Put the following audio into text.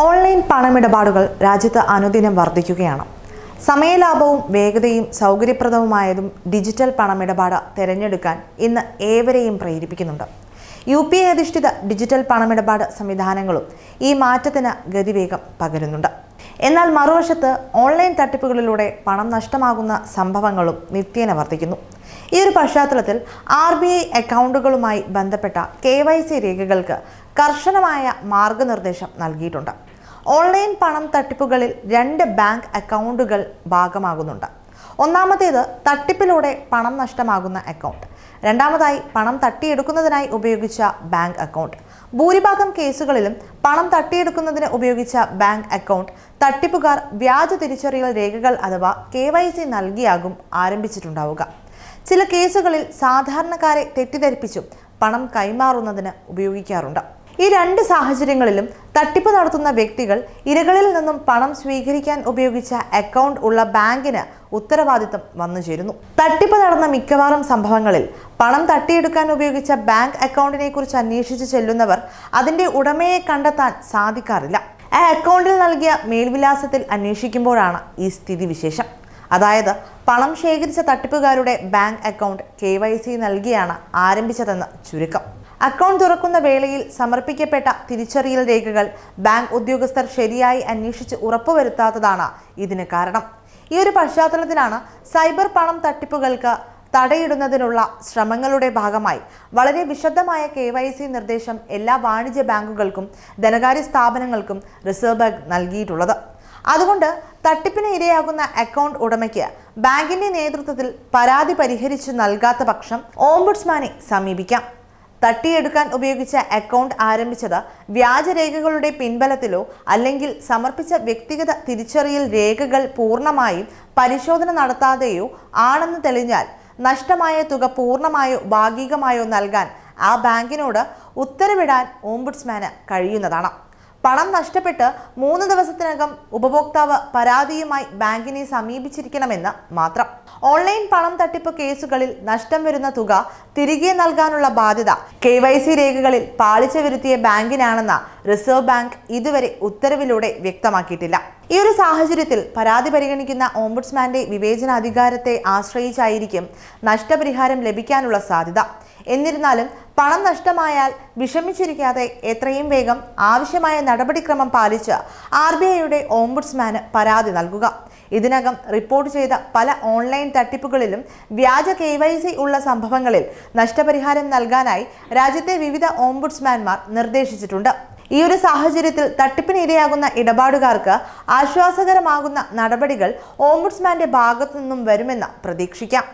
Online പണമിടപാടുകൾ രാജ്യത്ത് അനുദിനം വർദ്ധിക്കുകയാണ്. സമയലാഭവും വേഗതയും സൗകര്യപ്രദവുമായതും ഡിജിറ്റൽ പണമിടപാട് തിരഞ്ഞെടുക്കാൻ ഇന്ന് ഏവരെയും പ്രേരിപ്പിക്കുന്നുണ്ട്. യു പി ഐ അധിഷ്ഠിത ഡിജിറ്റൽ പണമിടപാട് സംവിധാനങ്ങളും ഈ മാറ്റത്തിന് ഗതിവേഗം പകരുന്നുണ്ട്. എന്നാൽ മറുവശത്ത് ഓൺലൈൻ തട്ടിപ്പുകളിലൂടെ പണം നഷ്ടമാകുന്ന സംഭവങ്ങളും നിത്യേന വർദ്ധിക്കുന്നു. ഈ ഒരു പശ്ചാത്തലത്തിൽ ആർ ബി ഐ അക്കൗണ്ടുകളുമായി ബന്ധപ്പെട്ട കെ വൈ സി രേഖകൾക്ക് കർശനമായ മാർഗനിർദ്ദേശം നൽകിയിട്ടുണ്ട്. ഓൺലൈൻ പണം തട്ടിപ്പുകളിൽ രണ്ട് ബാങ്ക് അക്കൗണ്ടുകൾ ഭാഗമാകുന്നുണ്ട്. ഒന്നാമത്തേത് തട്ടിപ്പിലൂടെ പണം നഷ്ടമാകുന്ന അക്കൗണ്ട്. രണ്ടാമതായി പണം തട്ടിയെടുക്കുന്നതിനായി ഉപയോഗിച്ച ബാങ്ക് അക്കൗണ്ട്. ഭൂരിഭാഗം കേസുകളിലും പണം തട്ടിയെടുക്കുന്നതിന് ഉപയോഗിച്ച ബാങ്ക് അക്കൗണ്ട്. തട്ടിപ്പുകാർ വ്യാജ തിരിച്ചറിയൽ രേഖകൾ അഥവാ കെ വൈ സി നൽകിയാകും ആരംഭിച്ചിട്ടുണ്ടാവുക. ചില കേസുകളിൽ സാധാരണക്കാരെ തെറ്റിദ്ധരിപ്പിച്ചും പണം കൈമാറുന്നതിന് ഉപയോഗിക്കാറുണ്ട്. ഈ രണ്ട് സാഹചര്യങ്ങളിലും തട്ടിപ്പ് നടത്തുന്ന വ്യക്തികൾ ഇരകളിൽ നിന്നും പണം സ്വീകരിക്കാൻ ഉപയോഗിച്ച അക്കൗണ്ട് ഉള്ള ബാങ്കിന് ഉത്തരവാദിത്തം വന്നു ചേരുന്നു. തട്ടിപ്പ് നടന്ന മിക്കവാറും സംഭവങ്ങളിൽ പണം തട്ടിയെടുക്കാൻ ഉപയോഗിച്ച ബാങ്ക് അക്കൗണ്ടിനെ കുറിച്ച് അന്വേഷിച്ച് ചെല്ലുന്നവർ അതിന്റെ ഉടമയെ കണ്ടെത്താൻ സാധിക്കാറില്ല. ആ അക്കൗണ്ടിൽ നൽകിയ മേൽവിലാസത്തിൽ അന്വേഷിക്കുമ്പോഴാണ് ഈ സ്ഥിതിവിശേഷം അതായത് പണം ശേഖരിച്ച തട്ടിപ്പുകാരുടെ bank account K Y C നൽകിയാണ് ആരംഭിച്ചതെന്ന് ചുരുക്കം. അക്കൗണ്ട് തുറക്കുന്ന വേളയിൽ സമർപ്പിക്കപ്പെട്ട തിരിച്ചറിയൽ രേഖകൾ ബാങ്ക് ഉദ്യോഗസ്ഥർ ശരിയായി അന്വേഷിച്ച് ഉറപ്പുവരുത്താത്തതാണ് ഇതിന് കാരണം. ഈ ഒരു പശ്ചാത്തലത്തിലാണ് സൈബർ പണം തട്ടിപ്പുകൾക്ക് തടയിടുന്നതിനുള്ള ശ്രമങ്ങളുടെ ഭാഗമായി വളരെ വിശദമായ കെ വൈ സി നിർദ്ദേശം എല്ലാ വാണിജ്യ ബാങ്കുകൾക്കും ധനകാര്യ സ്ഥാപനങ്ങൾക്കും റിസർവ് ബാങ്ക് നൽകിയിട്ടുള്ളത്. അതുകൊണ്ട് തട്ടിപ്പിന് ഇരയാകുന്ന അക്കൗണ്ട് ഉടമയ്ക്ക് ബാങ്കിന്റെ നേതൃത്വത്തിൽ പരാതി പരിഹരിച്ചു നൽകാത്ത പക്ഷം ഓംബുഡ്സ്മാനെ സമീപിക്കാം. തട്ടിയെടുക്കാൻ ഉപയോഗിച്ച അക്കൗണ്ട് ആരംഭിച്ചത് വ്യാജരേഖകളുടെ പിൻബലത്തിലോ അല്ലെങ്കിൽ സമർപ്പിച്ച വ്യക്തിഗത തിരിച്ചറിയൽ രേഖകൾ പൂർണമായും പരിശോധന നടത്താതെയോ ആണെന്ന് തെളിഞ്ഞാൽ നഷ്ടമായ തുക പൂർണമായോ ഭാഗികമായോ നൽകാൻ ആ ബാങ്കിനോട് ഉത്തരവിടാൻ ഓംബുഡ്സ്മാന് കഴിയുന്നതാണ്. പണം നഷ്ടപ്പെട്ട് മൂന്ന് ദിവസത്തിനകം ഉപഭോക്താവ് പരാതിയുമായി ബാങ്കിനെ സമീപിച്ചിരിക്കണമെന്ന് മാത്രം. ഓൺലൈൻ പണം തട്ടിപ്പ് കേസുകളിൽ നഷ്ടം വരുന്ന തുക തിരികെ നൽകാനുള്ള ബാധ്യത കെ വൈ സി രേഖകളിൽ പാളിച്ച വരുത്തിയ ബാങ്കിനാണെന്ന് റിസർവ് ബാങ്ക് ഇതുവരെ ഉത്തരവിലൂടെ വ്യക്തമാക്കിയിട്ടില്ല. ഈ ഒരു സാഹചര്യത്തിൽ പരാതി പരിഗണിക്കുന്ന ഓംബുഡ്സ്മാന്റെ വിവേചനാധികാരത്തെ ആശ്രയിച്ചായിരിക്കും നഷ്ടപരിഹാരം ലഭിക്കാനുള്ള സാധ്യത. എന്നിരുന്നാലും പണം നഷ്ടമായാൽ വിഷമിച്ചിരിക്കാതെ എത്രയും വേഗം ആവശ്യമായ നടപടിക്രമം പാലിച്ച് ആർ ബി ഐയുടെ ഓംബുഡ്സ്മാന് പരാതി നൽകുക. ഇതിനകം റിപ്പോർട്ട് ചെയ്ത പല ഓൺലൈൻ തട്ടിപ്പുകളിലും വ്യാജ കെ വൈ സി ഉള്ള സംഭവങ്ങളിൽ നഷ്ടപരിഹാരം നൽകാനായി രാജ്യത്തെ വിവിധ ഓംബുഡ്സ്മാൻമാർ നിർദ്ദേശിച്ചിട്ടുണ്ട്. ഈ ഒരു സാഹചര്യത്തിൽ തട്ടിപ്പിന് ഇരയാകുന്ന ഇടപാടുകാർക്ക് ആശ്വാസകരമാകുന്ന നടപടികൾ ഓംബുഡ്സ്മാന്റെ ഭാഗത്തു നിന്നും വരുമെന്ന് പ്രതീക്ഷിക്കാം.